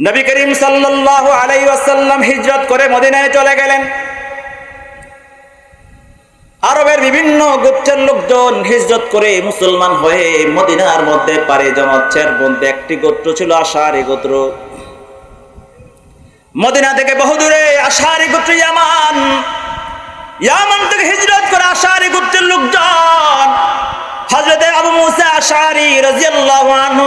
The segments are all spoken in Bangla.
নবী করিম সাল্লাল্লাহু আলাইহি ওয়াসাল্লাম হিজরত করে মদিনায় চলে গেলেন। আরবের বিভিন্ন গোত্রের লোকজন হিজরত করে মুসলমান হয়ে মদিনার মধ্যে পারে জমাচ্ছেন। বলতে একটি গোত্র ছিল আশারি গোত্র। মদিনা থেকে বহুদূরে আশারি গোত্র ইয়ামান। ইয়ামান থেকে হিজরত করে আশারি গোত্রের লোকজন হযরতে আবু মুসা আশারি রাদিয়াল্লাহু আনহু,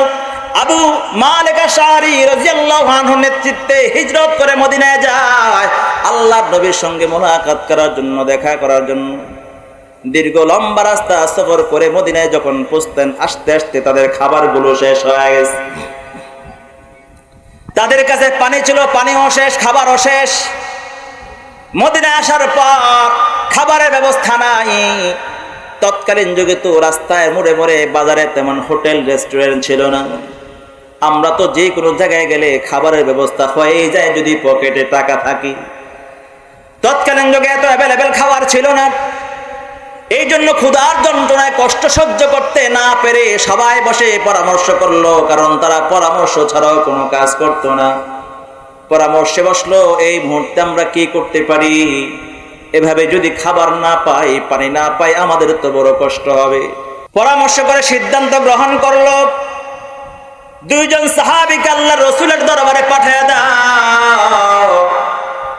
আবু মালিক আশারি রাদিয়াল্লাহু আনহু নেতৃত্বে হিজরত করে মদিনায় যায়। আল্লাহর নবীর সঙ্গে মোলাকাত করার জন্য, দেখা করার জন্য। দীর্ঘ লম্বা রাস্তা সফর করে মদিনায় যখন পৌঁছতেন, আস্তে আস্তে তাদের খাবারগুলো শেষ হয়ে গেছে। তাদের কাছে পানি ছিল পানি অশেষ খাবার অশেষ মদিনায় আসার পর খাবারের ব্যবস্থা নাই। তৎকালীন যুগে তো রাস্তায় মোড়ে মোড়ে বাজারে তেমন হোটেল, রেস্টুরেন্ট ছিল না। আমরা তো যে কোনো জায়গায় গেলে খাবারের ব্যবস্থা হয়েই যায় যদি পকেটে টাকা থাকি। তৎকালীন যুগে এত অ্যাভেলেবেল খাবার ছিল না। এই জন্য ক্ষুধার যন্ত্রণায় কষ্ট সহ্য করতে না পেরে সবাই বসে পরামর্শ করল, কারণ তারা পরামর্শ ছাড়াও কোনো কাজ করতো না। পরামর্শে বসল, এই মুহূর্তে আমরা কি করতে পারি? এভাবে যদি খাবার না পাই পানি না পাই আমাদের তো বড় কষ্ট হবে। পরামর্শ করে সিদ্ধান্ত গ্রহণ করল। দুইজন সাহাবিকে আল্লাহ রসুলের দরবারে পাঠিয়ে দাও।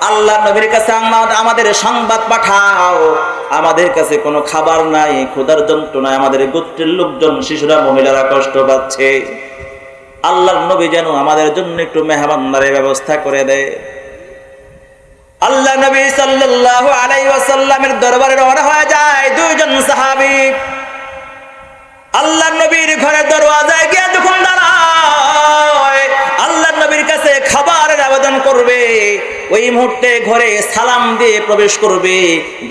আল্লাহ নবীর কাছে আমা- আমাদের সংবাদ পাঠাও। আমাদের কাছে কোনো খাবার নাই, ক্ষুধার যন্ত্রণায় আমাদের গোত্রের লোকজন, শিশুরা, মহিলারা কষ্ট পাচ্ছে। আল্লাহর নবী যেন আমাদের জন্য একটু মেহমানদারের ব্যবস্থা করে দেয়। আল্লাহ নবী সাল্লাল্লাহু আলাই ওয়াসাল্লামের দরবারে রওনা হয়ে যায় দুইজন সাহাবী। আল্লাহ নবীর ঘরে দরওয়াজায় গিয়ে যখন দাঁড়ায়, আল্লাহ নবীর কাছে আবেদন করবে, ওই মুহূর্তে ঘরে সালাম দিয়ে প্রবেশ করবে।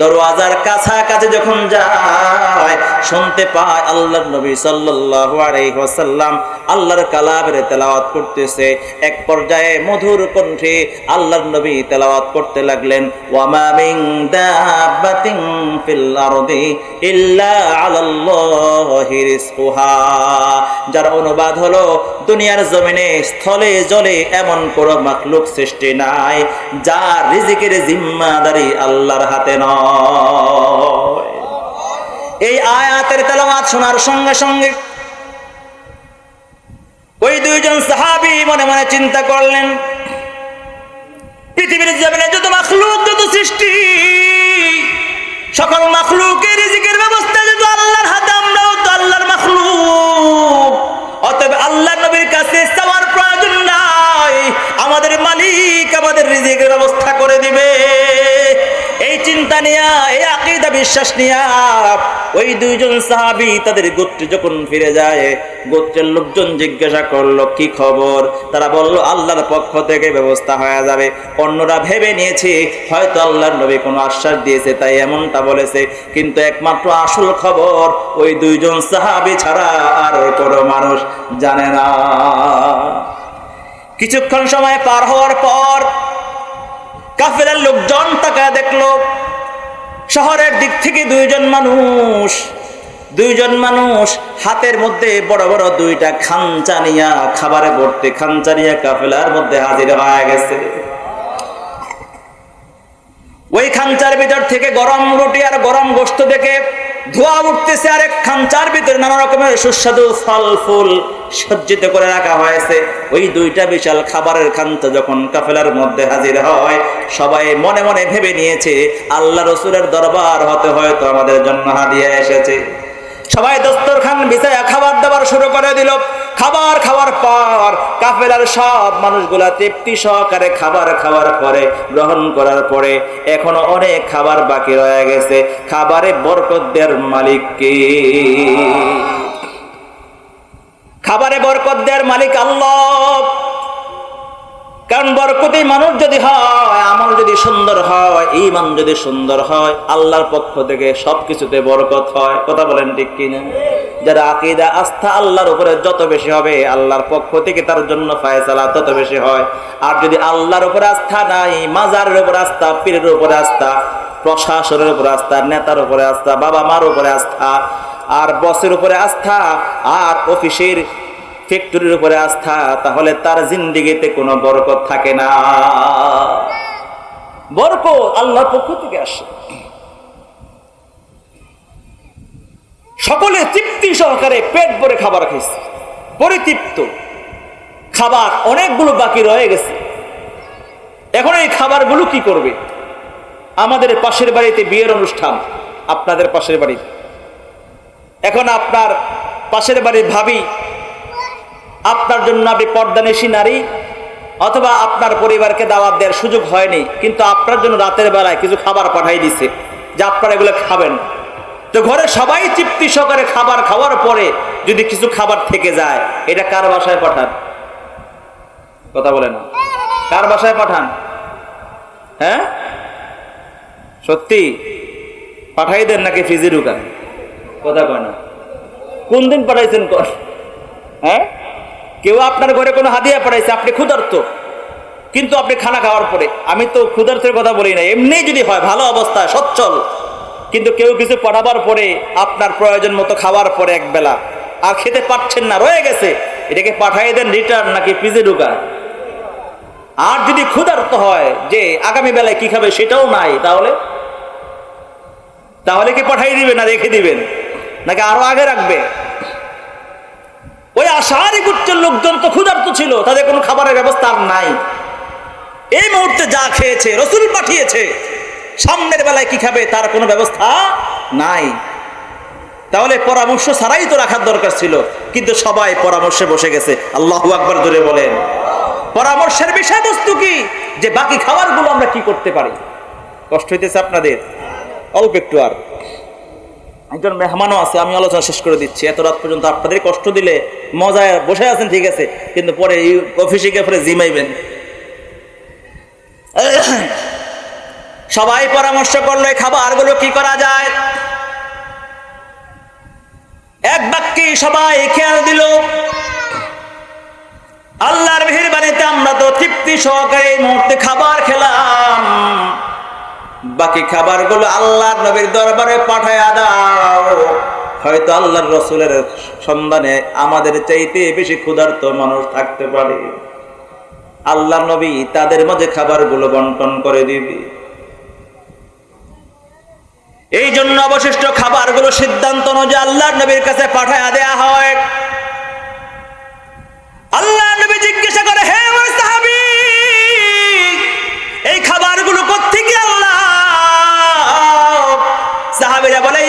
দরওয়াজার কাছাকাছি যখন যায়, শুনতে পায় আল্লাহ নবী সাল্লাল্লাহু আলাইহি ওয়াসাল্লাম আল্লাহর কালামের তেলাওয়াত করতেছে। এক পর্যায়ে মধুর কণ্ঠে আল্লাহর নবী তেলাওয়াত করতে লাগলেন, ওয়ামা মিন দাব্বাতিন ফিল আরদি ইল্লা আলাল্লাহি রিজকুহা। যার অনুবাদ হলো, দুনিয়ার জমিনে স্থলে জলে এমন কোন মাখলুক সৃষ্টি নাই যার রিজিকের জিম্মাদারি আল্লাহর হাতে নয়। এই আয়াতের তেলাওয়াত শোনার সঙ্গে সঙ্গে ওই দুইজন সাহাবী মনে মনে চিন্তা করলেন, পৃথিবীর জমিনে যত মাখলুক, যত সৃষ্টি, সকল মাখলুকের রিজিকের ব্যবস্থা যত আল্লাহর হাতে, আমরাও তো আল্লাহর মাখলুক। অতএব আল্লাহ নবীর কাছে রিজিকের ব্যবস্থা করে দিবে। এই চিন্তা নিয়া, এই আকিদা বিশ্বাস নিয়া ওই দুইজন সাহাবী তাদের গোত্রে যখন ফিরে যায়, গোত্রের লোকজন জিজ্ঞাসা করল, কি খবর? তারা বলল, আল্লাহর পক্ষ থেকে ব্যবস্থা হয়ে যাবে। অন্যরা ভেবে নিয়েছে, হয়তো আল্লাহর নবী কোনো আশ্বাস দিয়েছে, তাই এমনটা বলেছে। কিন্তু একমাত্র আসল খবর, ওই দুইজন সাহাবী ছাড়া আর কোনো মানুষ জানে না। কিছুক্ষণ সময় পার হওয়ার পর কাফেলার লোকজন তাকায় দেখল, শহরের দিক থেকে দুইজন মানুষ। দুইজন মানুষ হাতের মধ্যে বড় বড় দুইটা খাঞ্চা নিয়া খাবারে ভর্তি খাঞ্চা নিয়া কাফেলার মধ্যে হাজির হয়ে গেছে। ওই খাঞ্চার ভিতর থেকে গরম রুটি আর গরম গোস্ত দেখে ধোয়া উঠতেছে আর এক খাঞ্চার ভিতরে নানা রকমের সুস্বাদু ফল ফুল। সজ্জিত করে রাখা হয়েছে। ওই দুইটা বিশাল খাবারের খান্ত যখন কাফেলার মধ্যে হাজির হয়, সবাই মনে মনে ভেবে নিয়েছে, আল্লাহ রসুলের দরবার হতে হয়তো আমাদের জন্য হাদিয়া এসেছে। সবাই দস্তরখান বিছায়া খাবার দাবার শুরু করে দিল। খাবার খাওয়ার পর কাফেলার সব মানুষগুলা তৃপ্তি সহকারে খাবার খাওয়ার পরে, গ্রহণ করার পরে এখনও অনেক খাবার বাকি রয়ে গেছে। খাবারে বরকত দেওয়ার মালিক কে খাবারে বরকত দেওয়ার মালিক আল্লাহ। কারণ বরকতি মানুষ যদি হয়, আমল যদি সুন্দর হয় ইমান যদি সুন্দর হয়, আল্লাহর পক্ষ থেকে সবকিছুতে বরকত হয়। কথা বলেন ঠিক কিনা? যারা আকিদা, আস্থা আল্লাহর উপরে যত বেশি হবে, আল্লাহর পক্ষ থেকে তার জন্য ফায়সালা তত বেশি হয়। আর যদি আল্লাহর উপরে আস্থা নাই, মাজারের উপর আস্থা, পীরের উপরে আস্থা, প্রশাসনের উপরে আস্থা, নেতার উপরে আস্থা বাবা মার উপরে আস্থা আর বসের উপরে আস্থা, আর অফিসের ফ্যাক্টরির উপরে আস্থা, তাহলে তার জিন্দিগিতে কোনো বরকত থাকে না। বরকত আল্লাহর পক্ষ থেকে আসে। সকলে তৃপ্তি সহকারে পেট ভরে খাবার খাইছে। পরিতৃপ্ত। খাবার অনেকগুলো বাকি রয়ে গেছে। এখন এই খাবারগুলো কি করবে? আমাদের পাশের বাড়িতে বিয়ের অনুষ্ঠান। আপনাদের পাশের বাড়িতে। এখন আপনার পাশের বাড়ির ভাবি, আপনার জন্য আপনি পর্দানেশী নারী, অথবা আপনার পরিবারকে দাওয়াত দেওয়ার সুযোগ হয়নি, কিন্তু আপনার জন্য রাতের বেলায় কিছু খাবার পাঠাই দিছে, যে আপনারা এগুলো খাবেন। তো ঘরে সবাই তৃপ্তি সহকারে খাবার খাওয়ার পরে যদি কিছু খাবার থেকে যায়, এটা কার বাসায় পাঠান? কথা বলে না কার বাসায় পাঠান? হ্যাঁ? সত্যি? পাঠাই দেন নাকি ফিজি ঢুকান? কথা কয় না। কোন দিন পাঠাইছেন কর? হ্যাঁ? কেউ আপনার ঘরে কোনো হাদিয়া পাঠাইছে, আপনি ক্ষুধার্ত। কিন্তু আপনি খানা খাওয়ার পরে, আমি তো ক্ষুধার্তের কথা বলি না এমনি যদি হয়, ভালো অবস্থা, সচ্ছল। কিন্তু কেউ কিছু পাঠাবার পরে, আপনার প্রয়োজন মতো খাওয়ার পরে এক বেলা। আর খেতে পাচ্ছেন না, রয়ে গেছে। এটাকে পাঠাই দেন রিটার্ন নাকি পিজে ঢুকা আর যদি ক্ষুধার্ত হয়, যে আগামী বেলায় কি খাবে সেটাও নাই, তাহলে? তাহলে কি পাঠাই দিবেন না রেখে দিবেন? নাকি আরও আগে রাখবে? ওই আশারি গুচ্ছের লোকজন তো ক্ষুধার্ত ছিল, তাদের কোনো খাবারের ব্যবস্থা নাই। এই মুহূর্তে যা খেয়েছে, রসুল পাঠিয়েছে, সামনের বেলায় কি খাবে তার কোনো ব্যবস্থা নাই। তাহলে পরামর্শ ছাড়াই তো রাখার দরকার ছিল, কিন্তু সবাই পরামর্শে বসে গেছে। আল্লাহ আকবর ধরে বলেন, পরামর্শের বিষয়বস্তু কি? যে বাকি খাবারগুলো আমরা কি করতে পারি? কষ্ট হইতেছে আপনাদের? অল্প একটু আর। একজন মেহমানও আছে, আমি আলোচনা শেষ করে দিচ্ছি। এত রাত পর্যন্ত আপনাদের কষ্ট দিলে মজায় বসে আছেন, ঠিক আছে, কিন্তু পরে অফিসে গিয়ে পরে জিমাইবেন। সবাই পরামর্শ করল, এই খাবারগুলো কি করা যায়? এক বাক্যে সবাই খেয়াল দিল, আল্লাহর মেহেরবানিতে আমরা তো তৃপ্তি সহকারে এই মুহূর্তে খাবার খেলাম। বাকি খাবারগুলো আল্লাহর নবীর দরবারে পাঠায় দাও। হয়তো আল্লাহর রসুলের সন্ধানে আমাদের চাইতে বেশি ক্ষুধার্ত মানুষ থাকতে পারে। আল্লাহ নবী তাদের মাঝে খাবারগুলো বন্টন করে দিবে। এই জন্য অবশিষ্ট খাবারগুলো সিদ্ধান্ত অনুযায়ী আল্লাহর নবীর কাছে পাঠায় দেয়া হয়। আল্লাহ নবী জিজ্ঞাসা করে, হে ওই সাহাবী বলে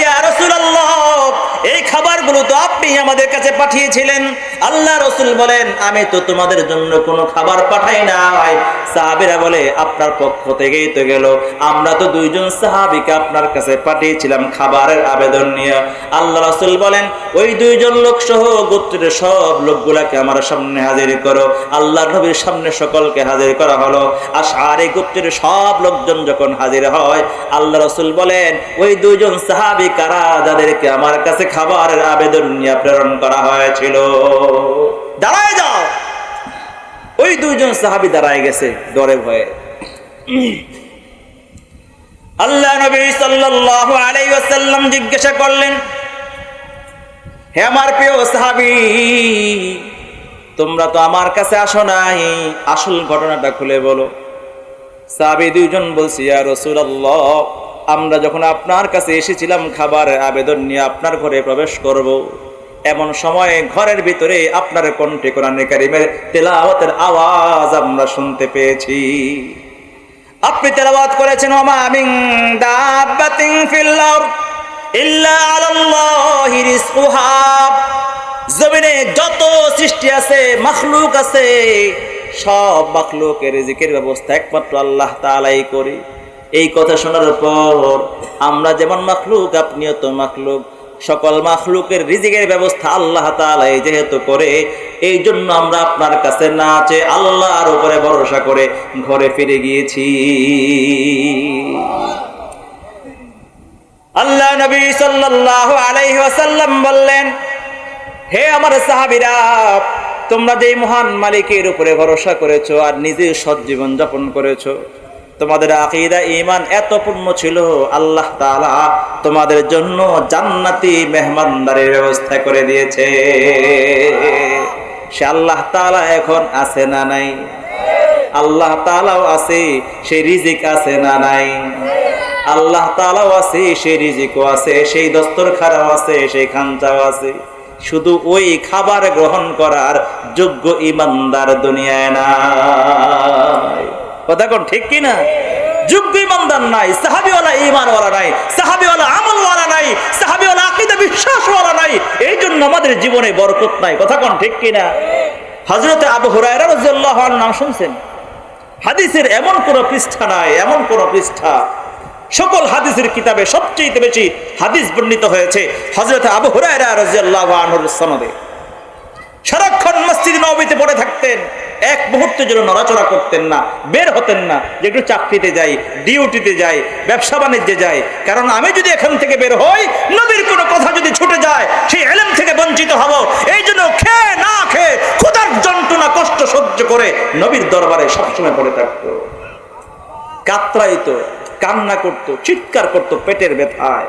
আপনি আমাদের কাছে পাঠিয়েছিলেন। আল্লাহ রসুল বলেন, আমি তো তোমাদের জন্য কোনো খাবার পাঠাই নাই। সাহাবীরা বলে, আপনার পক্ষ থেকেই তো গেল। আমরা তো দুইজন সাহাবীকে আপনার কাছে পাঠিয়েছিলাম খাবারের আবেদন নিয়ে। আল্লাহ রসুল বলেন, ওই দুইজন লোক সহ গোত্রের সব লোকগুলাকে আমার সামনে হাজির করো। আল্লাহ নবীর সামনে সকলকে হাজির করা হলো। আর সারে গোত্রের সব লোকজন যখন হাজির হয়, আল্লাহ রসুল বলেন, ওই দুইজন সাহাবি কারা যাদেরকে আমার কাছে খাবারের আবেদন নিয়ে প্রেরণ করা হয়েছিল। দাঁড়ায় যাও। ওই দুইজন সাহাবি দাঁড়ায় গেছে ডরে ভয়ে। আল্লাহ নবী সাল্লাল্লাহু আলাইহি ওয়াসাল্লাম জিজ্ঞাসা করলেন, হে আমার প্রিয় সাহাবি, তোমরা তো আমার কাছে আসো নাই। আসল ঘটনাটা খুলে বলো। সাহাবি দুইজন বলছি, ইয়া রাসূলুল্লাহ, আমরা যখন আপনার কাছে এসেছিলাম খাবার আবেদন নিয়ে আপনার ঘরে প্রবেশ করব। এমন সময় ঘরের ভিতরে আপনার কণ্ঠে কোরআনে কারিমের তেলাওয়াতের আওয়াজ আমরা শুনতে পেয়েছি। আপনি তেলাওয়াত করেছেন, ওমা মিন দাব্বাতিন ইল্লা আলাল্লাহি জমিনে যত সৃষ্টি আছে, মাখলুক আছে, সব মাখলুকের রিজিকের ব্যবস্থা একমাত্র আল্লাহ তাআলাই করে। এই কথা শোনার পর আমরা যেমন মাখলুক, আপনিও তো মাখলুক। সকল মাখলুকের রিজিকের ব্যবস্থা আল্লাহ তালাই যেহেতু করে এই জন্য আমরা আপনার কাছে না আছে আল্লাহর উপরে ভরসা করে ঘরে ফিরে গিয়েছি। আল্লাহ নবী সাল্লাল্লাহু আলাইহি ওয়াসাল্লাম বললেন, হে আমার সাহাবীরা, তোমরা যে মহান মালিকের উপরে ভরসা করেছ আর নিজে সৎ জীবন যাপন করেছ তোমাদের আকিদা ইমান এত পূর্ণ ছিল, আল্লাহ তাআলা তোমাদের জন্য জান্নাতি মেহমানদারির ব্যবস্থা করে দিয়েছে। সে আল্লাহ তাআলা এখন আছে না নাই? আল্লাহ তাআলাও আছে, সে রিজিক আছে না নাই? আল্লাহ তাআলাও আছে সেই রিজিকও আছে, সেই দস্তরখানাও আছে, সেই খানচাও আছে। শুধু ওই খাবার গ্রহণ করার যোগ্য ইমানদার দুনিয়ায় নাই কথা কোন ঠিক কি না? নাই, সাহাবিওয়ালা নাই, সাহাবিওয়ালা আমলওয়ালা নাই, সাহাবিওয়ালা বিশ্বাসওয়ালা নাই এই জন্য আমাদের জীবনে বরকত নাই, কথা কোন ঠিক কি না? আবু হুরায়রা নাম শুনছেন? হাদিসের এমন কোন পৃষ্ঠা নাই, এমন কোন পৃষ্ঠা। সকল হাদিসের কিতাবে সবচেয়ে বেশি হাদিস বর্ণিত হয়েছে হযরত আবু হুরায়রা রাদিয়াল্লাহু সনদে। সারাক্ষণ মসজিদ নবীতে পড়ে থাকতেন। এক মুহূর্তের জন্য নড়াচড়া করতেন না, বের হতেন না, যে একটু চাকরিতে যাই ডিউটিতে যাই ব্যবসা বাণিজ্যে যাই কারণ আমি যদি এখান থেকে বের হই, নবীর কোনো কথা যদি ছুটে যায়, সেই এলেম থেকে বঞ্চিত হব। এই জন্য খেয়ে না খেয়ে ক্ষুধার যন্ত্রণা, কষ্ট সহ্য করে নবীর দরবারে সবসময় পড়ে থাকতো। কাতরাইতো, কান্না করত, চিৎকার করত, পেটের ব্যথায়।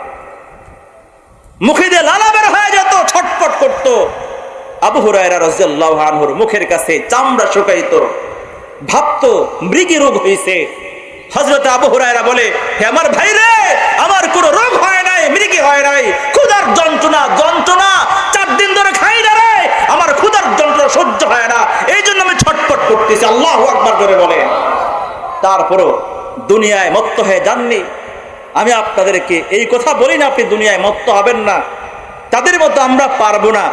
মুখে দিয়ে লালা বের হয়ে যেত ছটপট করত। আবু হুরায়রা রাদিয়াল্লাহু আনহুর মুখের কাছে চামড়া শুকাইতো, ভাবতো মৃগী রোগ হইছে। হযরত আবু হুরায়রা বলে, হে আমার ভাই রে আমার কোনো রোগ হয় নাই, মৃগী হয় নাই, ক্ষুধার যন্ত্রণা যন্ত্রণা, চার দিন ধরে খাই না রে, আমার ক্ষুধার যন্ত্রণা সহ্য হয় না এই জন্য আমি ছটপট করতেছি। আল্লাহু আকবার করে বলে। তারপরও দুনিয়ায় মত্ত হয়ে যাননি। আমি আপনাদেরকে এই কথা বলি না, আপনি দুনিয়ায় মত্ত হবেন না। তাদের মতো আমরা পারব না।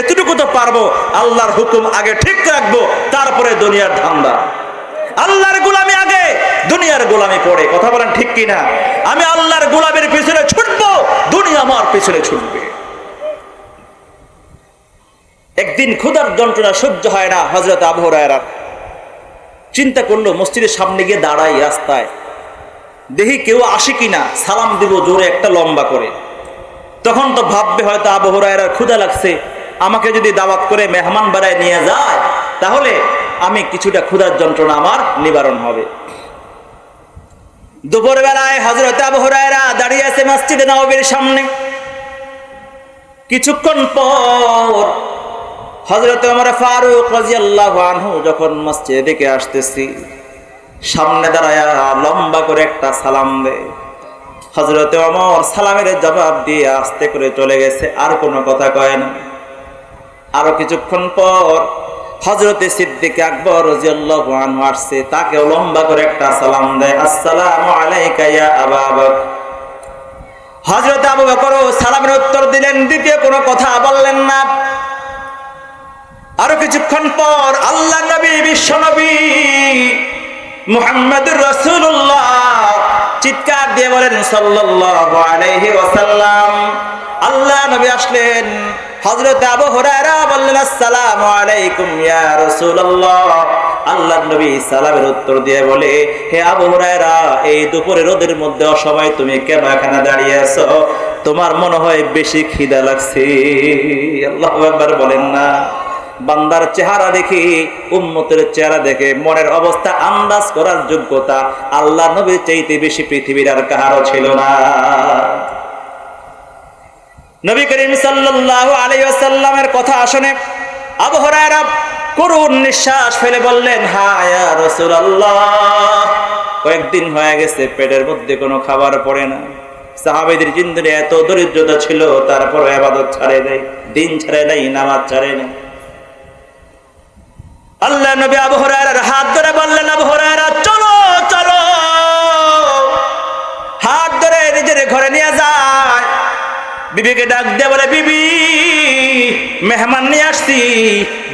এতটুকু তো পারব, আল্লাহর হুকুম আগে ঠিক রাখব, তারপরে দুনিয়ার ধান্দা। আল্লাহর গোলামি আগে, দুনিয়ার গোলামি পড়ে কথা বলেন ঠিক কিনা? আমি আল্লাহর গোলামের পিছনে ছুটবো, দুনিয়া আমার পিছনে ছুটবে। একদিন ক্ষুধার যন্ত্রণা সহ্য হয় না হজরত আবহরায়রা চিন্তা করল, মসজিদের সামনে গিয়ে দাঁড়াই রাস্তায়। দেখি কেউ আসে কিনা? সালাম দিব জোরে একটা লম্বা করে। তখন তো ভাববে হয়তো আবহরায়ের ক্ষুদা লাগছে। আমাকে যদি দাওয়াত করে মেহমান বাড়ায় নিয়ে যায়, তাহলে আমি কিছুটা ক্ষুধার যন্ত্রণা আমার নিবারণ হবে। দুপুর বেলায় হজরত আবহরায়রা দাঁড়িয়ে আছে মসজিদে নবীর সামনে। কিছুক্ষণ পর হজরত আমার ফারুক আনহু যখন মসজিদে দিকে আসতেছি, সামনে দাঁড়ায়া লম্বা করে একটা সালাম দেয়। হজরতে অমর সালামের জবাব দিয়ে আস্তে করে চলে গেছে, আর কোনো কথা কয় না। আরও কিছুক্ষণ পর হজরতে সিদ্দিক আকবর আসছে, তাকেও লম্বা করে একটা সালাম দেয়, আসসালামু হজরত আবু বকর সালামের উত্তর দিলেন, দ্বিতীয় কোনো কথা বললেন না। আরও কিছুক্ষণ পর আল্লাহ নবী, বিশ্ব নবী মুহাম্মদুর রাসূলুল্লাহ চিৎকার দিয়ে বলেন, সাল্লাল্লাহু আল্লাহ নবী আসলেন, হযরত আবু হুরায়রা বললেন, আসসালামু আলাইকুম ইয়া রাসূলুল্লাহ। আল্লাহ নবী সালামের উত্তর দিয়ে বলে, হে আবু হুরায়রা, এই দুপুরে রোদের মধ্যে অসময় তুমি কেন এখানে দাঁড়িয়ে আছো? তোমার মনে হয় বেশি খিদা লাগছে। আল্লাহু আকবার বলেন না। বান্দার চেহারা দেখি, উম্মতের চেহারা দেখে মনের অবস্থা, আন্দাজ করার যোগ্যতা আল্লাহ নবীর চাইতে বেশি পৃথিবীর আর কাহারও ছিল না। নবী করিম সাল্লাল্লাহু আলাইহি ওয়াসাল্লামের কথা শুনে আবু হুরায়রা করুণ নিঃশ্বাস ফেলে বললেন হ্যাঁ রাসূলুল্লাহ, কয়েকদিন হয়ে গেছে, পেটের মধ্যে কোনো খাবার পড়ে না। সাহাবেদের জিন্দরে এত দরিদ্রতা ছিল তারপর আবাদত ছাড়ে দেয় দিন ছাড়ে নাই, নামাজ ছাড়ে নাই। আল্লাহ নবী আবু হুরায়রার হাত ধরে বললেন, আবু হুরায়রা, চলো চলো। হাত ধরে নিজের ঘরে নিয়ে যায়। বিবিকে ডাক দিয়ে বলে, বিবি, মেহমান নিয়ে আসছি।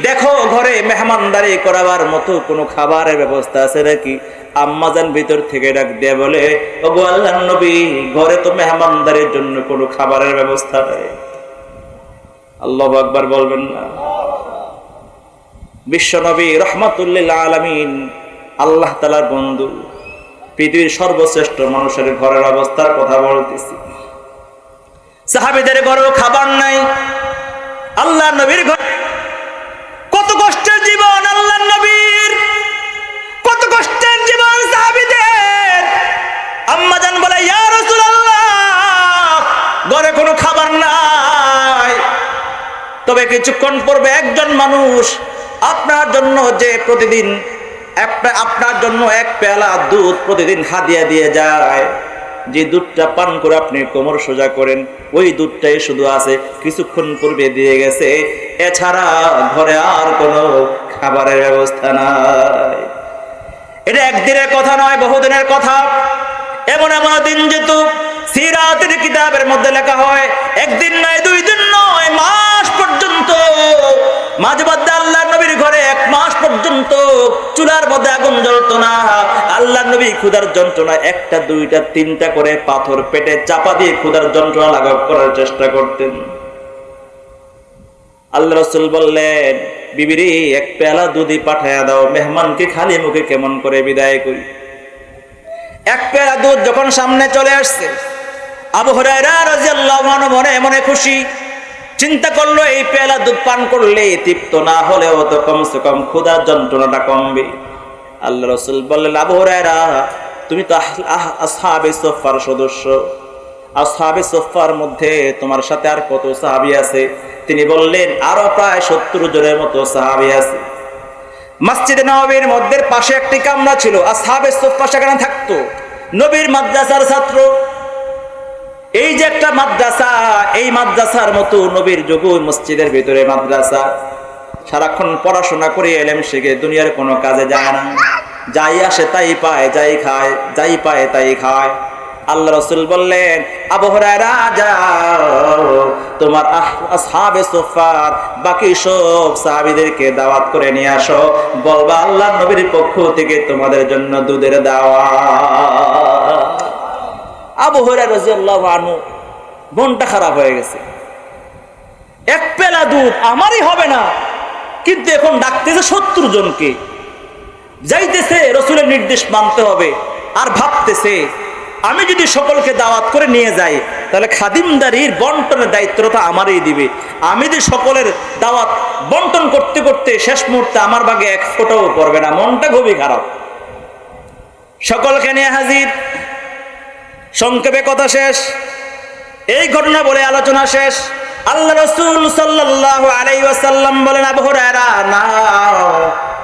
দেখো, ঘরে মেহমানদারি করাবার মতো কোনো খাবারের ব্যবস্থা আছে নাকি? আম্মাজান ভিতর থেকে ডাক দিয়ে বলে ও গো আল্লাহ নবী, ঘরে তো মেহমানদারির জন্য কোনো খাবারের ব্যবস্থা নেই। আল্লাহ আকবার বলবেন না। বিশ্বনবী রহমতুল্লিল আলমিন, আল্লাহ তালার বন্ধু, পৃথিবীর সর্বশ্রেষ্ঠ মানুষের ঘরের অবস্থার কথা বলতেছি। সাহাবিদের ঘরেও খাবার নাই। আল্লাহ নবীর ঘর কত কষ্টের জীবন আল্লাহ নবীর। কত কষ্টের জীবন সাহাবিদের। আম্মা আম্মাজান বলে, ইয়া রাসূলুল্লাহ, ঘরে কোনো খাবার নাই। তবে কিছুক্ষণ পূর্বে একজন মানুষ আপনার জন্য যে প্রতিদিন আপনার জন্য এক পেয়ালা দুধ প্রতিদিন হাদিয়া দিয়ে যায়। যে দুধটা পান করে আপনি কোমর সোজা করেন, ওই দুধটাই শুধু আছে, কিছুক্ষণ পূর্বে দিয়ে গেছে। এছাড়া ঘরে আর কোনো খাবারের ব্যবস্থা নাই। এটা একদিনের কথা নয়, বহুদিনের কথা। এমন এমন দিন যেত সিরাতের কিতাবের মধ্যে লেখা হয়, একদিন নয়, দুই দিন নয়, মাস পর্যন্ত। মাঝে মধ্যে আল্লাহ ঘরে এক মাস পর্যন্ত চুলার মধ্যে আগুন জ্বলতো না। আল্লাহ নবী ক্ষুধার যন্ত্রণা একটা, দুইটা, তিনটা করে পাথর পেটে চাপা দিয়ে ক্ষুধার যন্ত্রণা লাঘব করার চেষ্টা করতেন। আল্লাহ রসুল বললেন, বিবিরি, এক পেয়ালা দুধই পাঠাইয়া দাও, মেহমানকে খালি মুখে কেমন করে বিদায় করি? এক পেয়ালা দুধ যখন সামনে চলে আসছে, আবু আনহু মনে মনে খুশি। চিন্তা করল, এই পেয়ালা দুধ পান করলে তৃপ্ত না হলেও তো কমসে কম ক্ষুধার যন্ত্রণাটা কমবে। আল্লাহ রসুল বললেন, আবু তুমি তো আসহাবে সোফার সদস্য। আসহাবে সোফার মধ্যে তোমার সাথে আর কত সাহাবি আছে? তিনি বললেন, আরও প্রায় সত্তর জনের মতো সাহাবি আছে। মসজিদে নবীর মধ্যে পাশে একটি কামরা ছিল, আসহাবে সোফা সেখানে থাকতো। নবীর মাদ্রাসার ছাত্র এই যে একটা মাদ্রাসা, এই মাদ্রাসার মতো নবীর যোগ মসজিদের ভিতরে মাদ্রাসা। সারাক্ষণ পড়াশোনা করে এলেম শিখে দুনিয়ার কোনো কাজে যায় না। যাই আসে তাই পায়, যাই খায়, যাই পায় তাই খায়। আল্লাহ রসুল বললেন আবহরায় যাও। তোমার আসহাবে সোফার, বাকি সব সাহাবিদেরকে দাওয়াত করে নিয়ে আসো। বলবা, আল্লাহ নবীর পক্ষ থেকে তোমাদের জন্য দুধের দাওয়া আবু হরাই রাজিয়াল্লাহু আনহু মনটা খারাপ হয়ে গেছে। এক পেলা দুধ আমারই হবে না, কিন্তু এখন ডাকতেছে সত্তর জনকে। যাইতেছে, রসুলের নির্দেশ মানতে হবে আর ভাবতেছে, আমি যদি সকলকে দাওয়াত করে নিয়ে যাই, তাহলে খাদিমদারির বন্টনের দায়িত্বটা আমারই দিবে। আমি যদি সকলের দাওয়াত বন্টন করতে করতে শেষ মুহূর্তে আমার ভাগে এক ফোটাও পড়বে না, মনটা খুবই খারাপ। সকলকে নিয়ে হাজির। সংক্ষেপে কথা শেষ। এই ঘটনা বলে আলোচনা শেষ। আল্লাহ রসুল সাল্লাহ আলাই ওয়াসাল্লাম বলেন, আবু না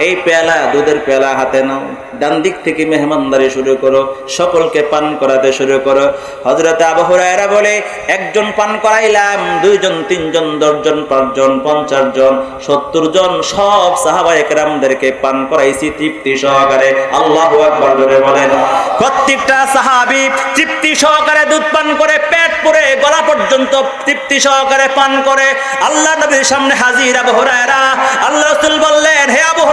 এই পেয়ালা, দুধের পেয়ালা হাতে নাও। ডান দিক থেকে মেহমানদারি শুরু করো, সকলকে পান করাতে শুরু করো। হযরতে আবু হুরায়রা বলে, একজন পান করাইলাম, দুইজন, তিনজন, দশজন, পাঁচজন, পঞ্চাশ জন, সত্তর জন, সব সাহাবা একরামদেরকে পান করাইছি তৃপ্তি সহকারে। আল্লাহু আকবার জোরে বলেন। প্রত্যেকটা সাহাবি তৃপ্তি সহকারে দুধ পান করে, পেট পুরে, গলা পর্যন্ত তৃপ্তি সহকারে পান করে। আল্লাহ নবীর সামনে হাজির আবু হুরায়রা। আল্লাহ রাসূল বললেন, হে আবু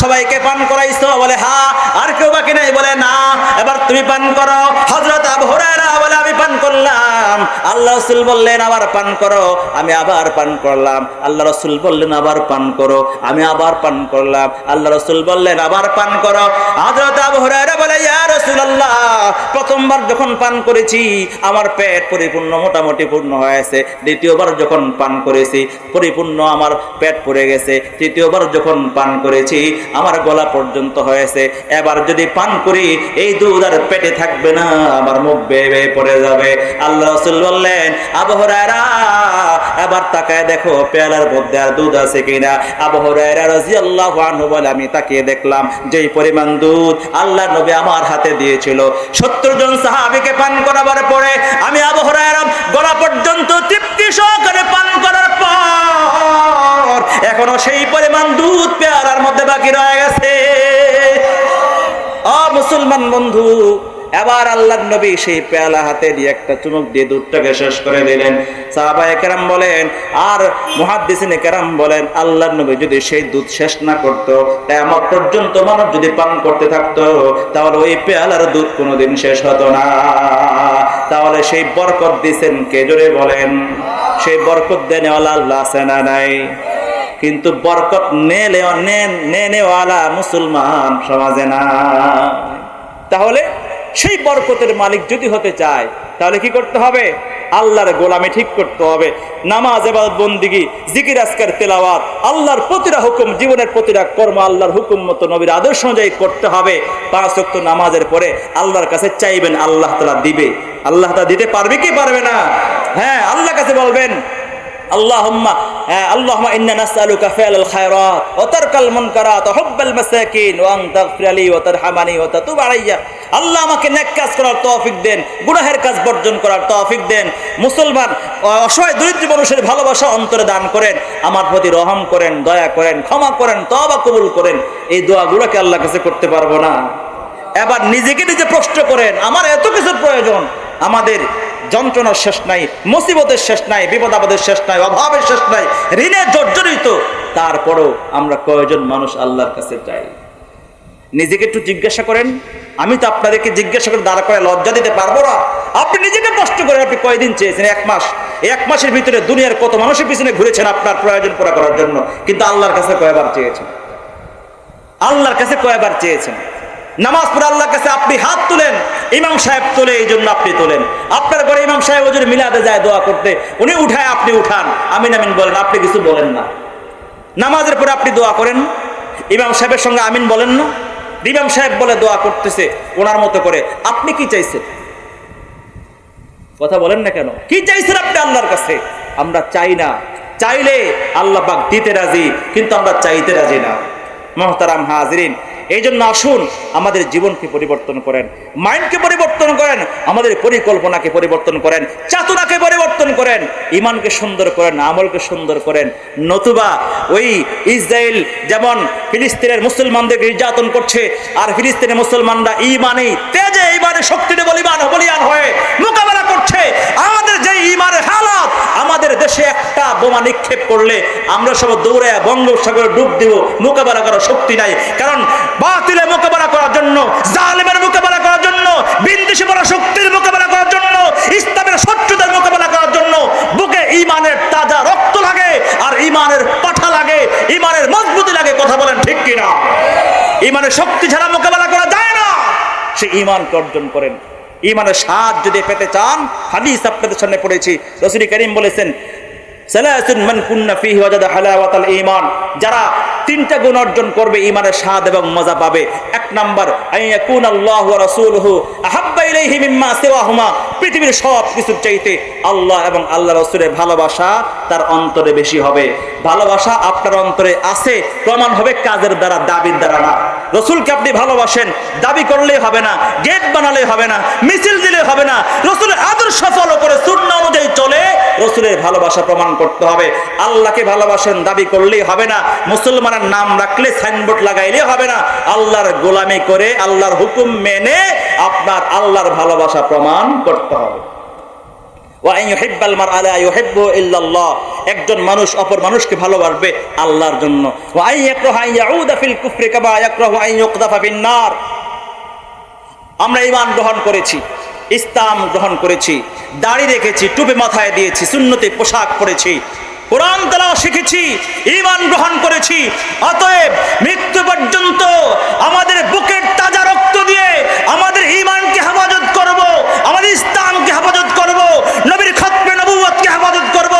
সবাইকে পান করাইছো, বলে, হা, আর কেউ বাকি নাই? বলে, না, এবার তুমি পান করো। হজরত আবু হুরায়রা বলে, আমি পান করলাম। আল্লাহ রাসূল বললেন, আবার পান করো। আমি আবার পান করলাম। আল্লাহ রাসূল বললেন, আবার পান করো। আমি আবার পান করলাম। আল্লাহ রাসূল বললেন, আবার পান করো। প্রথমবার যখন পান করেছি, আমার পেট পরিপূর্ণ, মোটামুটি পূর্ণ হয়েছে দ্বিতীয়বার যখন পান করেছি, পরিপূর্ণ আমার পেট পড়ে গেছে। তৃতীয়বার যখন পান করেছি, আমার গলা পর্যন্ত হয়েছে এবার যদি পান করি, এই দুধ আর পেটে থাকবে না, আমার মুখ বেয়ে বেয়ে পড়ে যাবে। আল্লাহ রসুল বললেন আবহরায়রা এবার তাকায় দেখো, পেয়ালার মধ্যে আর দুধ আছে কিনা। আবহরায়রা রাদিয়াল্লাহু আনহু বলে, আমি তাকিয়ে দেখলাম, যেই পরিমাণ দুধ আল্লাহ নবী আমার হাতে দিয়েছিল। সত্তর জন সাহাবিকে পান করাবার পরে, আমি আবহরায়রা গলা পর্যন্ত তৃপ্তি সহকারে পান করার পর, এখনও সেই পরিমাণ দুধ পেয়ালার মধ্যে বাকি রয়ে গেছে। অ মুসলমান বন্ধু এবার আল্লাহ নবী সেই পেয়ালা হাতে দিয়ে একটা চুমুক দিয়ে দুধটাকে শেষ করে দিলেন। সাহাবায়ে কেরাম বলেন, আর মুহাদ্দিসিনে কেরাম বলেন আল্লাহ নবী যদি সেই দুধ শেষ না করতো তাই আমার পর্যন্ত মানব যদি পান করতে থাকতো, তাহলে ওই পেয়ালার দুধ কোনোদিন শেষ হতো না। তাহলে সেই বরকত দিছেন কে? জোরে বলেন, সেই বরকত দেনেওয়ালা আল্লাহ আছে না নাই? কিন্তু বরকত নে লে- নে- নে নেওয়ালা মুসলমান সমাজে না। তাহলে সেই বরকতের মালিক যদি হতে চায়, তাহলে কি করতে হবে? আল্লাহর গোলামি ঠিক করতে হবে। নামাজ এবার বন্দিগি, জিকির, আজকার, তেলাওয়াত, আল্লাহর প্রতিটা হুকুম, জীবনের প্রতিটা কর্ম আল্লাহর হুকুম মতো নবীর আদর্শ অনুযায়ী করতে হবে। পাঁচ ওয়াক্ত নামাজের পরে আল্লাহর কাছে চাইবেন, আল্লাহ তালা দিবে। আল্লাহ তা দিতে পারবে কি পারবে না? হ্যাঁ আল্লাহ কাছে বলবেন হ্যাঁ, আল্লাহ আমাকে কাজ করার দেন কাজ বর্জন করার দেন। মুসলমান দরিদ্র মানুষের ভালোবাসা অন্তরে দান করেন, আমার প্রতি রহম করেন, দয়া করেন, ক্ষমা করেন, তওবা কবুল করেন, এই দোয়াগুলোকে আল্লাহ কাছে করতে পারব না। এবার নিজেকে নিজে প্রশ্ন করেন, আমার এত কিছুর প্রয়োজন। আমাদের যন্ত্রণার শেষ নাই, মুসিবতের শেষ নাই বিপদ আপদের শেষ নাই, অভাবের শেষ নাই, ঋণে জর্জরিত। তারপরও আমরা কয়জন মানুষ আল্লাহর কাছে যাই নিজেকে একটু জিজ্ঞাসা করেন। আমি তো আপনাদেরকে জিজ্ঞাসা করে দাঁড়া করে লজ্জা দিতে পারব না। আপনি নিজেকে কষ্ট করেন, আপনি কয়দিন চেয়েছেন? এক মাস। এক মাসের ভিতরে দুনিয়ার কত মানুষের পিছনে ঘুরেছেন আপনার প্রয়োজন পুরা করার জন্য? কিন্তু আল্লাহর কাছে কয়বার চেয়েছেন? আল্লাহর কাছে কয়বার চেয়েছেন? নামাজ পড়ে আল্লাহর কাছে আপনি হাত তুলেন, ইমাম সাহেব তোলে, এই জন্য আপনি তোলেন। আপনার ঘরে ইমাম সাহেব ওজন মিলাদে যায়, দোয়া করতে, উনি উঠায়, আপনি উঠান। আমিন আমিন বলেন, আপনি কিছু বলেন না। নামাজের পরে আপনি দোয়া করেন। ইমাম সাহেবের সঙ্গে আমিন বলেন না। ইমাম সাহেব বলে দোয়া করতেছে, ওনার মতো করে। আপনি কি চাইছেন? কথা বলেন না কেন? কি চাইছেন আপনি আল্লাহর কাছে? আমরা চাই না। চাইলে আল্লাহ পাক দিতে রাজি, কিন্তু আমরা চাইতে রাজি না। মহতারাম হাজরিন এই জন্য আসুন আমাদের জীবনকে পরিবর্তন করেন, মাইন্ডকে পরিবর্তন করেন, আমাদের পরিকল্পনাকে পরিবর্তন করেন, চাতুরাকে পরিবর্তন করেন ইমানকে সুন্দর করেন, আমলকে সুন্দর করেন। নতুবা ওই ইসরায়েল যেমন ফিলিস্তিনের মুসলমানদেরকে নির্যাতন করছে, আর ফিলিস্তিনের মুসলমানরা ইমানে তেজে ইমানে শক্তিতে বলিবান, বলিয়ান হয়ে মোকাবেলা করছে। আমাদের যে ইমানের হালাত, আমাদের দেশে একটা বোমা নিক্ষেপ করলে আমরা সব দৌড়ে বঙ্গোপসাগরে ডুব দিব, মোকাবেলা করার শক্তি নাই। কারণ বাতিলে মোকাবেলা করার জন্য, জালেমের মোকাবেলা করার জন্য বিন্দেশি বড় শক্তির মোকাবেলা করার জন্য, ইসলামের শত্রুদের মোকাবেলা করার জন্য বুকে ইমানের তাজা রক্ত লাগে আর ইমানের পাঠা লাগে, ইমানের মজবুতি লাগে, কথা বলেন ঠিক কিনা? ইমানের শক্তি ছাড়া মোকাবেলা করা যায় না। সে ইমানকে অর্জন করেন। ইমানের স্বাদ যদি পেতে চান, হাদিস আপনাদের সামনে পড়েছি, রসুল করিম বলেছেন, সালাসুন মান কুন্না ফিহি যারা তিনটা গুণ অর্জন করবে, ঈমানের স্বাদ এবং মজা পাবে। এক নাম্বার পৃথিবীর সব কিছুর চাইতে আল্লাহ এবং আল্লাহ রাসূলের ভালোবাসা তার অন্তরে বেশি হবে। ভালোবাসা আপনার অন্তরে আছে, প্রমাণ হবে কাজের দ্বারা, দাবির দ্বারা না। রসুলকে আপনি ভালোবাসেন, দাবি করলেই হবে না, গেট বানালে হবে না, মিছিল দিলে হবে না। রসুলের আদর্শ ফলো করে শূন্য অনুযায়ী চলে রসুলের ভালোবাসা প্রমাণ করতে হবে। আল্লাহকে ভালোবাসেন দাবি করলেই হবে না। মুসলমানের নাম রাখলে সাইনবোর্ড লাগাইলে হবে না। আল্লাহর গোলামি করে, আল্লাহর হুকুম মেনে আপনার আল্লাহর ভালোবাসা প্রমাণ করতে হবে। একজন মানুষ অপর মানুষকে ভালোবাসবে আল্লাহর জন্য। আমরা ইমান গ্রহণ করেছি। ইসলাম গ্রহণ করেছি, দাড়ি রেখেছি, টুপি মাথায় দিয়েছি শূন্যতে পোশাক পরেছি, কোরআন তালা শিখেছি ইমান গ্রহণ করেছি, অতএব মৃত্যু পর্যন্ত আমাদের বুকের তাজা রক্ত দিয়ে আমাদের ঈমানকে হেফাজত করব আমাদের ইসলামকে হেফাজত করব নবীর খতমে নবুয়তকে হেফাজত করব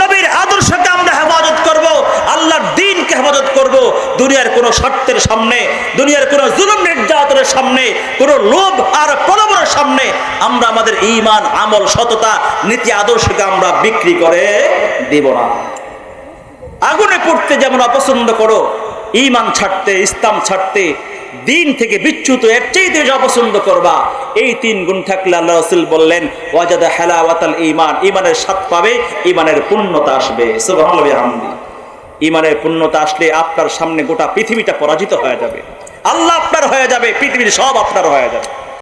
নবীর আদর্শকে আমরা হেফাজত করব আল্লাহর দিনকে হেফাজত করব দুনিয়ার কোনো স্বার্থের সামনে দুনিয়ার কোনো জুলুম নির্যাতনের সামনে কোনো লোভ আর প্রলোভনের সামনে আমরা আমাদের ঈমান, আমল, সততা, নীতি, আদর্শকে আমরা বিক্রি করে দেব না। আগুনে পড়তে যেমন অপছন্দ করো ইমান ছাড়তে, ইসলাম ছাড়তে, দিন থেকে বিচ্যুত, এর চেয়ে বেশি অপছন্দ করবা, এই তিন গুণ থাকলে আল্লাহ রসুল বললেন, ওয়াজাদা হেলাওয়াতাল ইমান ইমানের স্বাদ পাবে ইমানের পূর্ণতা আসবে। হামদি ইমানের পূর্ণতা আসলে আপনার সামনে গোটা পৃথিবীটা পরাজিত হয়ে যাবে। আল্লাহ আপনার হয়ে যাবে, পৃথিবীর সব আপনার হয়ে যাবে।